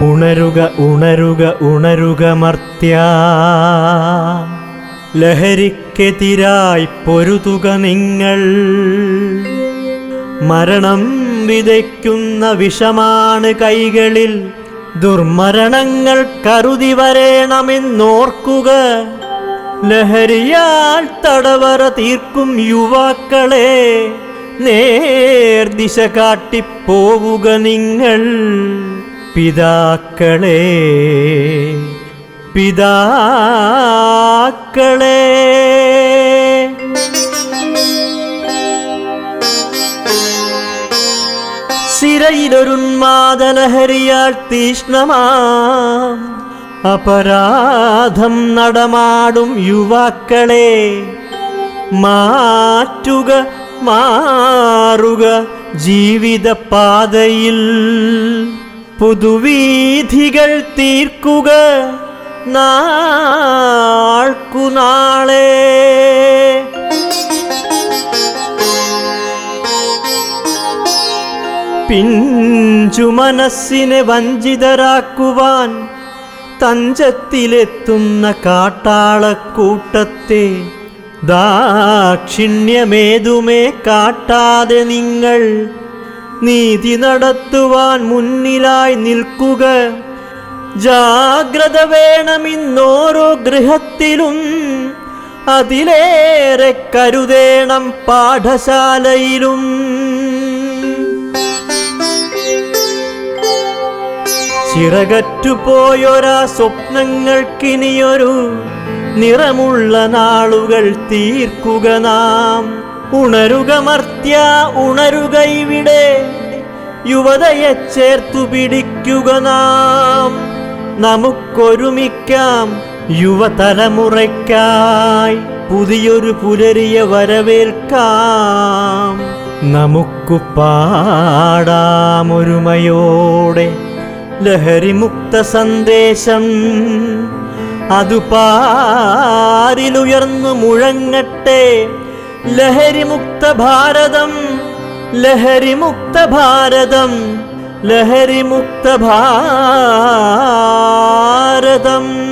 ഉണരുക ഉണരുക ഉണരുക മർത്യ. ലഹരിക്കെതിരായി പൊരുതുക നിങ്ങൾ. മരണം വിതയ്ക്കുന്ന വിഷമാണ് കൈകളിൽ. ദുർമരണങ്ങൾ കരുതി വരേണമെന്നോർക്കുക. ലഹരിയാൽ തടവറ തീർക്കും യുവാക്കളെ. നേർദിശ കാട്ടിപ്പോവുക നിങ്ങൾ. പിതാക്കളെ പിതാക്കളെ. സിരയിലൊരുന്മാദലഹരിയാൽ തീഷ്ണമാം. അപരാധം നടമാടും യുവാക്കളെ. മാറ്റുക മാറുക ജീവിത പാതയിൽ പുതുവീഥികൾ തീർക്കുക നാൾക്കുനാളെ. പിഞ്ചു മനസ്സിനെ വഞ്ചിതരാക്കുവാൻ തഞ്ചത്തിലെത്തുന്ന കാട്ടാളക്കൂട്ടത്തെ ദാക്ഷിണ്യമേതുമേ കാട്ടാതെ നിങ്ങൾ നീതി നടത്തുവാൻ മുന്നിലായി നിൽക്കുക. ജാഗ്രത വേണമിന്നോരോ ഗൃഹത്തിലും. അതിലേറെ കരുതേണം പാഠശാലയിലും. ചിറകറ്റുപോയൊരാ സ്വപ്നങ്ങൾക്കിനിയൊരു നിറമുള്ള നാളുകൾ തീർക്കുക നാം. ഉണരുക മർത്യ ഉണരുക ഇവിടെ. യുവതയെ ചേർത്തു പിടിക്കുക നാം. നമുക്കൊരുമിക്കാം യുവതലമുറയ്ക്കായി. പുതിയൊരു പുലരിയെ വരവേൽക്കാം. നമുക്കു പാടാമൊരുമയോടെ. ലഹരിമുക്ത സന്ദേശം അതു പാരിലുയർന്നു മുഴങ്ങട്ടെ. ലഹരിമുക്ത ഭാരതം ലഹരിമുക്ത ഭാരതം ലഹരിമുക്ത ഭാരതം